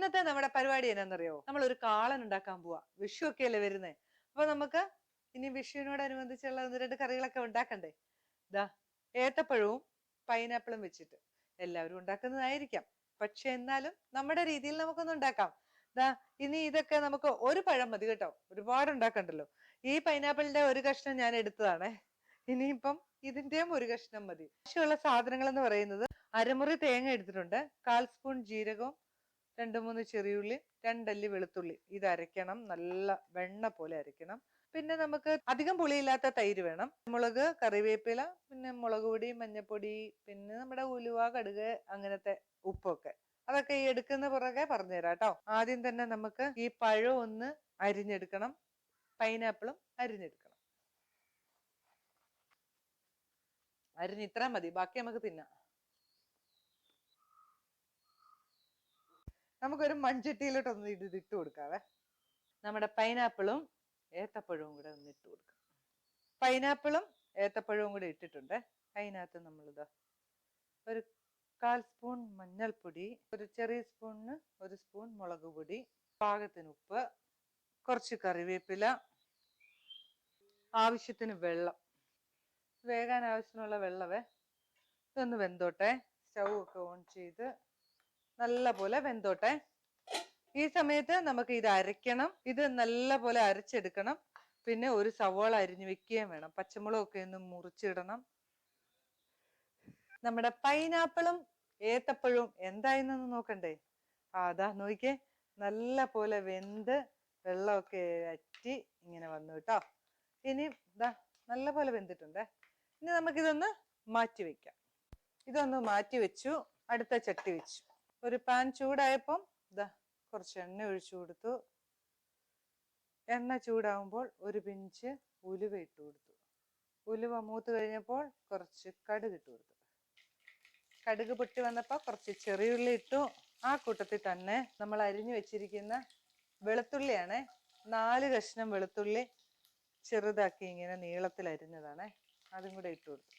ഇന്നത്തെ നമ്മുടെ പരിപാടി എന്നാന്നറിയോ നമ്മൾ ഒരു കാളൻ ഉണ്ടാക്കാൻ പോവാ. വിഷു ഒക്കെ അല്ലേ വരുന്നേ. അപ്പൊ നമുക്ക് ഇനി വിഷുവിനോടനുബന്ധിച്ചുള്ള ഒന്ന് രണ്ട് കറികളൊക്കെ ഉണ്ടാക്കണ്ടേ? ദാ ഏത്തപ്പഴവും പൈനാപ്പിളും വെച്ചിട്ട് എല്ലാവരും ഉണ്ടാക്കുന്നതായിരിക്കാം. പക്ഷെ എന്നാലും നമ്മുടെ രീതിയിൽ നമുക്കൊന്ന് ഉണ്ടാക്കാം. ദാ ഇനി ഇതൊക്കെ നമുക്ക് ഒരു പഴം മതി കേട്ടോ. ഒരുപാട് ഉണ്ടാക്കണ്ടല്ലോ. ഈ പൈനാപ്പിളിന്റെ ഒരു കഷ്ണം ഞാൻ എടുത്തതാണേ. ഇനിയിപ്പം ഇതിന്റെയും ഒരു കഷ്ണം മതി. ആവശ്യമുള്ള സാധനങ്ങൾ എന്ന് പറയുന്നത് അരമുറി തേങ്ങ എടുത്തിട്ടുണ്ട്. കാൽ സ്പൂൺ ജീരകവും രണ്ട് മൂന്ന് ചെറിയുള്ളി രണ്ടല്ലി വെളുത്തുള്ളി. ഇത് അരയ്ക്കണം. നല്ല വെണ്ണ പോലെ അരയ്ക്കണം. പിന്നെ നമുക്ക് അധികം പുളിയില്ലാത്ത തൈര് വേണം. മുളക് കറിവേപ്പില പിന്നെ മുളക് പൊടി മഞ്ഞപ്പൊടി പിന്നെ നമ്മുടെ ഉലുവ കടുക് അങ്ങനത്തെ ഉപ്പൊക്കെ. അതൊക്കെ ഈ എടുക്കുന്ന പുറകെ പറഞ്ഞുതരാം കേട്ടോ. ആദ്യം തന്നെ നമുക്ക് ഈ പഴം ഒന്ന് അരിഞ്ഞെടുക്കണം. പൈനാപ്പിളും അരിഞ്ഞെടുക്കണം. അരിഞ്ഞ് ഇത്ര മതി. ബാക്കി നമുക്ക് തിന്നാം. നമുക്കൊരു മൺചട്ടിയിലോട്ടൊന്ന് ഇത് ഇട്ട് കൊടുക്കാവേ. നമ്മുടെ പൈനാപ്പിളും ഏത്തപ്പഴവും കൂടെ ഒന്ന് ഇട്ട് കൊടുക്കാം. പൈനാപ്പിളും ഏത്തപ്പഴവും കൂടെ ഇട്ടിട്ടുണ്ട്. അതിനകത്ത് നമ്മളിതാ ഒരു കാൽ സ്പൂൺ മഞ്ഞൾപ്പൊടി ഒരു ചെറിയ സ്പൂണിന് ഒരു സ്പൂൺ മുളക് പൊടി പാകത്തിന് ഉപ്പ് കുറച്ച് കറിവേപ്പില ആവശ്യത്തിന് വെള്ളം. വേകാൻ ആവശ്യത്തിനുള്ള വെള്ളവേ ഇതൊന്ന് വെന്തോട്ടെ. സ്റ്റൗ ഒക്കെ ഓൺ ചെയ്ത് നല്ല പോലെ വെന്തോട്ടെ. ഈ സമയത്ത് നമുക്ക് ഇത് അരയ്ക്കണം. ഇത് നല്ല പോലെ അരച്ചെടുക്കണം. പിന്നെ ഒരു സവോള അരിഞ്ഞു വെക്കുകയും വേണം. പച്ചമുളകൊക്കെ ഒന്ന് മുറിച്ചിടണം. നമ്മുടെ പൈനാപ്പിളും ഏത്തപ്പഴവും എന്തായെന്നൊന്ന് നോക്കണ്ടേ? അതാ നോക്കിയേ. നല്ല പോലെ വെന്ത് വെള്ളമൊക്കെ അറ്റി ഇങ്ങനെ വന്നു കേട്ടോ. ഇനി ഇതാ നല്ല പോലെ വെന്തിട്ടുണ്ട്. ഇനി നമുക്കിതൊന്ന് മാറ്റി വെക്കാം. ഇതൊന്ന് മാറ്റി വെച്ചു. അടുത്ത ചട്ടി വെച്ചു. ഒരു പാൻ ചൂടായപ്പം ഇതാ കുറച്ച് എണ്ണ ഒഴിച്ചു കൊടുത്തു. എണ്ണ ചൂടാവുമ്പോൾ ഒരു പിഞ്ച് ഉലുവ ഇട്ട് കൊടുത്തു. ഉലുവ മൂത്ത് കഴിഞ്ഞപ്പോൾ കുറച്ച് കടുക് ഇട്ട് കൊടുത്തു. കടുക് പൊട്ടി വന്നപ്പോൾ കുറച്ച് ചെറിയുള്ളി ഇട്ടു. ആ കൂട്ടത്തിൽ തന്നെ നമ്മൾ അരിഞ്ഞു വെച്ചിരിക്കുന്ന വെളുത്തുള്ളിയാണ് നാല് കഷ്ണം വെളുത്തുള്ളി ചെറുതാക്കി ഇങ്ങനെ നീളത്തിൽ അരിഞ്ഞതാണ്. അതും കൂടെ ഇട്ട് കൊടുത്തു.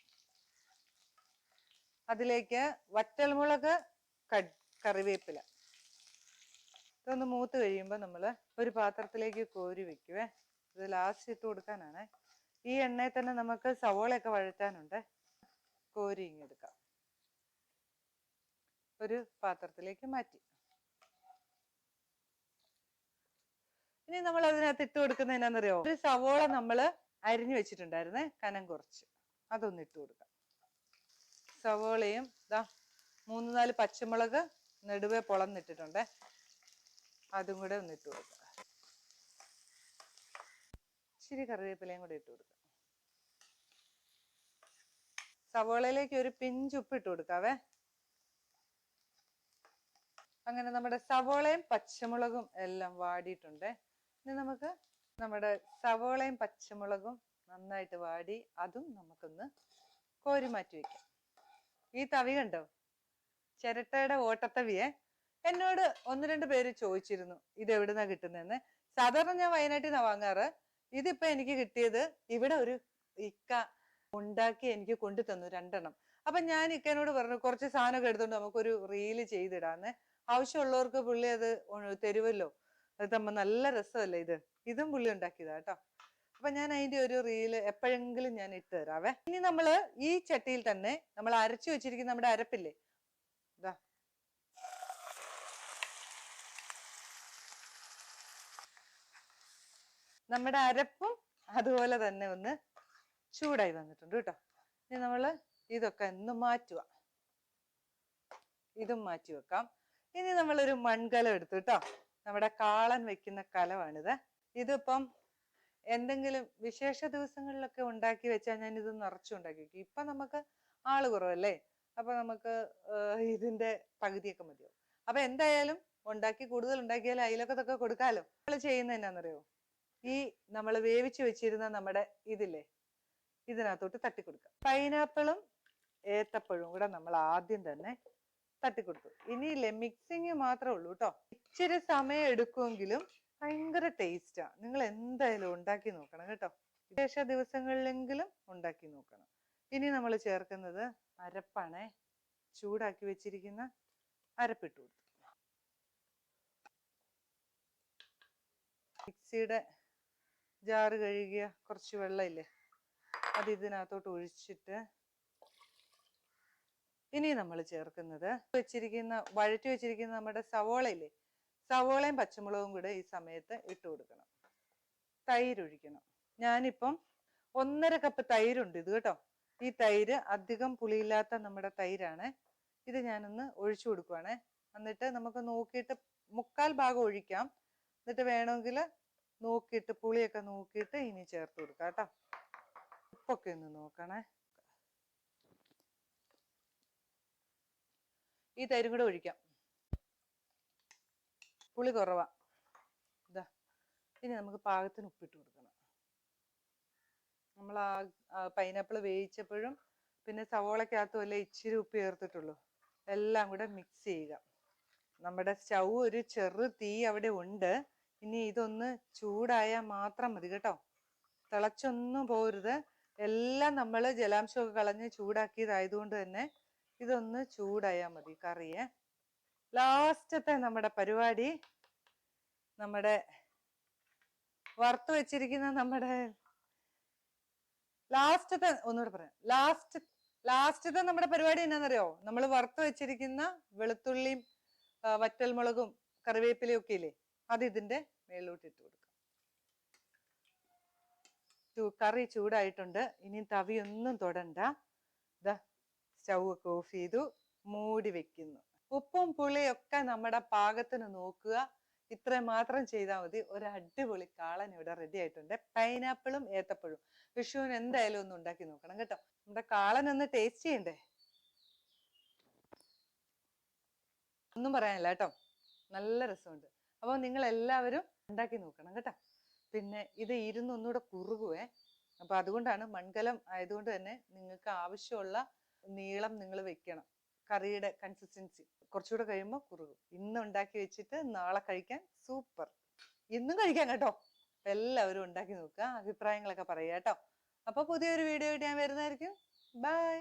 അതിലേക്ക് വറ്റൽമുളക് കട് കറിവേപ്പില. ഇതൊന്ന് മൂത്ത് കഴിയുമ്പോൾ നമ്മൾ ഒരു പാത്രത്തിലേക്ക് കോരി വെക്കുവേ. ഇത് ലാസ്റ്റ് ഇട്ട് കൊടുക്കാനാണ്. ഈ എണ്ണയിൽ തന്നെ നമുക്ക് സവോളയൊക്കെ വഴറ്റാനുണ്ട്. കോരി ഇങ്ങെടുക്കാം ഒരു പാത്രത്തിലേക്ക് മാറ്റി. ഇനി നമ്മൾ അതിനകത്ത് ഇട്ട് കൊടുക്കുന്നത് എന്നാന്നറിയോ? ഒരു സവോള നമ്മൾ അരിഞ്ഞു വെച്ചിട്ടുണ്ടായിരുന്നേ കനം കുറച്ച്. അതൊന്ന് ഇട്ട് കൊടുക്കാം. സവോളയും ഇതാ മൂന്ന് നാല് പച്ചമുളക് നെടുവെ പൊളന്നിട്ടിട്ടുണ്ട്. അതും കൂടെ ഒന്ന് ഇട്ട് കൊടുക്കുക ഇച്ചിരി കറിവേപ്പിലയും കൂടെ ഇട്ട് കൊടുക്കുക സവോളയിലേക്ക് ഒരു പിഞ്ച് ഉപ്പ് ഇട്ട് കൊടുക്കാവേ. അങ്ങനെ നമ്മുടെ സവോളയും പച്ചമുളകും എല്ലാം വാടിയിട്ടുണ്ട്. ഇനി നമുക്ക് നമ്മുടെ സവോളയും പച്ചമുളകും നന്നായിട്ട് വാടി അതും നമുക്കൊന്ന് കോരി മാറ്റി വെക്കാം. ഈ തവി കണ്ടോ? ചിരട്ടയുടെ ഓട്ടത്തവിയെ എന്നോട് ഒന്ന് രണ്ട് പേര് ചോദിച്ചിരുന്നു ഇത് എവിടുന്നാ കിട്ടുന്നതെന്ന്? സാധാരണ ഞാൻ വയനാട്ടിൽ നിന്നാ വാങ്ങാറ്. ഇതിപ്പോ എനിക്ക് കിട്ടിയത് ഇവിടെ ഒരു ഇക്ക ഉണ്ടാക്കി എനിക്ക് കൊണ്ടു തന്നു രണ്ടെണ്ണം. അപ്പൊ ഞാൻ ഇക്കനോട് പറഞ്ഞു കുറച്ച് സാധനമൊക്കെ എടുത്തോണ്ട് നമുക്കൊരു റീൽ ചെയ്തിടാന്ന്. ആവശ്യമുള്ളവർക്ക് പുള്ളി അത് തരുമല്ലോ അത് തമ്മ നല്ല രസമല്ലേ ഇത്? ഇതും പുള്ളി ഉണ്ടാക്കിയതാ കേട്ടോ. അപ്പൊ ഞാൻ അതിന്റെ ഒരു റീൽ എപ്പോഴെങ്കിലും ഞാൻ ഇട്ട് തരാവേ. ഇനി നമ്മൾ ഈ ചട്ടിയിൽ തന്നെ നമ്മൾ അരച്ചു വെച്ചിരിക്കുന്ന നമ്മുടെ അരപ്പില്ലേ ഇതാ നമ്മുടെ അരപ്പും അതുപോലെ തന്നെ ഒന്ന് ചൂടായി വന്നിട്ടുണ്ട് കേട്ടോ. ഇനി നമ്മൾ ഇതൊക്കെ ഒന്ന് മാറ്റുക ഇതും മാറ്റി വെക്കാം. ഇനി നമ്മളൊരു മൺകലം എടുത്തു കേട്ടോ. നമ്മുടെ കാളൻ വെക്കുന്ന കലമാണിത്. ഇതിപ്പം എന്തെങ്കിലും വിശേഷ ദിവസങ്ങളിലൊക്കെ ഉണ്ടാക്കി വെച്ചാൽ ഞാൻ ഇത് നിറച്ചുണ്ടാക്കി വെക്കും. ഇപ്പൊ നമുക്ക് ആൾ കുറവല്ലേ? അപ്പൊ നമുക്ക് ഇതിന്റെ പകുതിയൊക്കെ മതിയാവും. അപ്പൊ എന്തായാലും ഉണ്ടാക്കി കൂടുതൽ ഉണ്ടാക്കിയാൽ ഇതൊക്കെ കൊടുക്കാലോ? നമ്മൾ ചെയ്യുന്നത് എന്നാന്നറിയോ? ഈ നമ്മൾ വേവിച്ച് വെച്ചിരുന്ന നമ്മുടെ ഇതില്ലേ? ഇതിനകത്തോട്ട് തട്ടിക്കൊടുക്കുക. പൈനാപ്പിളും ഏത്തപ്പഴവും കൂടെ നമ്മൾ ആദ്യം തന്നെ തട്ടിക്കൊടുത്തു. ഇനിയില്ലേ മിക്സിങ് മാത്രമേ ഉള്ളൂ കേട്ടോ ഇച്ചിരി സമയം എടുക്കുമെങ്കിലും ഭയങ്കര ടേസ്റ്റാ നിങ്ങൾ എന്തായാലും ഉണ്ടാക്കി നോക്കണം കേട്ടോ. വിശേഷ ദിവസങ്ങളിലെങ്കിലും ഉണ്ടാക്കി നോക്കണം. ഇനി നമ്മൾ ചേർക്കുന്നത് അരപ്പാണേ. ചൂടാക്കി വെച്ചിരിക്കുന്ന അരപ്പിട്ട് കൊടുത്തു. മിക്സിയുടെ ജാറ് കഴുകിയ കുറച്ച് വെള്ളമില്ലേ അത് ഇതിനകത്തോട്ട് ഒഴിച്ചിട്ട് ഇനി നമ്മൾ ചേർക്കുന്നത് വെച്ചിരിക്കുന്ന വഴറ്റി വെച്ചിരിക്കുന്ന നമ്മുടെ സവോള ഇല്ലേ സവോളയും പച്ചമുളകും കൂടെ ഈ സമയത്ത് ഇട്ട് കൊടുക്കണം. തൈര് ഒഴിക്കണം. ഞാനിപ്പം ഒന്നര കപ്പ് തൈരുണ്ട് ഇത് കേട്ടോ. ഈ തൈര് അധികം പുളിയില്ലാത്ത നമ്മുടെ തൈരാണ്. ഇത് ഞാനൊന്ന് ഒഴിച്ചു കൊടുക്കുവാണേ. എന്നിട്ട് നമുക്ക് നോക്കിയിട്ട് മുക്കാൽ ഭാഗം ഒഴിക്കാം. എന്നിട്ട് വേണമെങ്കിൽ നോക്കിയിട്ട് പുളിയൊക്കെ നോക്കിയിട്ട് ഇനി ചേർത്ത് കൊടുക്കാം കേട്ടോ. ഉപ്പൊക്കെ ഒന്ന് നോക്കണേ. ഈ തൈരും കൂടെ ഒഴിക്കാം. പുളി കുറവാ. ഇതാ ഇനി നമുക്ക് പാകത്തിന് ഉപ്പിട്ട് കൊടുക്കണം. നമ്മൾ ആ പൈനാപ്പിൾ വേവിച്ചപ്പോഴും പിന്നെ സവോളക്കകത്തും അല്ലേ ഇച്ചിരി ഉപ്പ് ചേർത്തിട്ടുള്ളൂ. എല്ലാം കൂടെ മിക്സ് ചെയ്യുക. നമ്മുടെ സ്റ്റൗ ഒരു ചെറു തീ അവിടെ ഉണ്ട്. ഇനി ഇതൊന്ന് ചൂടായാൽ മാത്രം മതി കേട്ടോ. തിളച്ചൊന്നും പോരുത്. എല്ലാം നമ്മൾ ജലാംശമൊക്കെ കളഞ്ഞ് ചൂടാക്കിയതായതുകൊണ്ട് തന്നെ ഇതൊന്ന് ചൂടായാൽ മതി കറിയെ. ലാസ്റ്റത്തെ നമ്മുടെ പരിപാടി. നമ്മുടെ വറുത്ത് വെച്ചിരിക്കുന്ന നമ്മുടെ ലാസ്റ്റത്തെ ഒന്നുകൂടെ പറയാം. ലാസ്റ്റ് ലാസ്റ്റത്തെ നമ്മുടെ പരിപാടി എന്നാന്നറിയോ? നമ്മൾ വറുത്ത് വെച്ചിരിക്കുന്ന വെളുത്തുള്ളിയും വറ്റൽമുളകും കറിവേപ്പിലയും ഒക്കെ ഇല്ലേ? അത് ഇതിന്റെ മേലോട്ട് ഇട്ട് കൊടുക്കാം. കറി ചൂടായിട്ടുണ്ട്. ഇനി തവി ഒന്നും തൊടണ്ട. ഇതാ സ്റ്റൗ ഒക്കെ ഓഫ് ചെയ്തു മൂടി വെക്കുന്നു. ഉപ്പും പുളിയൊക്കെ നമ്മുടെ പാകത്തിന് നോക്കുക. ഇത്ര മാത്രം ചെയ്താൽ മതി. ഒരു അടിപൊളി കാളൻ ഇവിടെ റെഡി ആയിട്ടുണ്ട്. പൈനാപ്പിളും ഏത്തപ്പഴവും. വിഷുവിന് എന്തായാലും ഒന്ന് ഉണ്ടാക്കി നോക്കണം കേട്ടോ. നമ്മുടെ കാളൻ ഒന്ന് ടേസ്റ്റ് ചെയ്യണ്ടേ? ഒന്നും പറയാനില്ല കേട്ടോ. നല്ല രസമുണ്ട്. അപ്പോൾ നിങ്ങൾ എല്ലാവരും ഉണ്ടാക്കി നോക്കണം കേട്ടോ. പിന്നെ ഇത് ഇരുന്ന് ഒന്നുകൂടെ കുറുകുവേ. അപ്പൊ അതുകൊണ്ടാണ് മൺകലം ആയതുകൊണ്ട് തന്നെ നിങ്ങൾക്ക് ആവശ്യമുള്ള നീളം നിങ്ങൾ വെക്കണം. കറിയുടെ കൺസിസ്റ്റൻസി കുറച്ചുകൂടെ കഴിയുമ്പോൾ കുറുകും. ഇന്ന് ഉണ്ടാക്കി വെച്ചിട്ട് നാളെ കഴിക്കാൻ സൂപ്പർ ഇന്നും കഴിക്കാൻ കേട്ടോ. എല്ലാവരും ഉണ്ടാക്കി നോക്കുക. അഭിപ്രായങ്ങളൊക്കെ പറയുക കേട്ടോ. അപ്പോൾ പുതിയൊരു വീഡിയോ ആയിട്ട് ഞാൻ വരുന്നതായിരിക്കും. ബൈ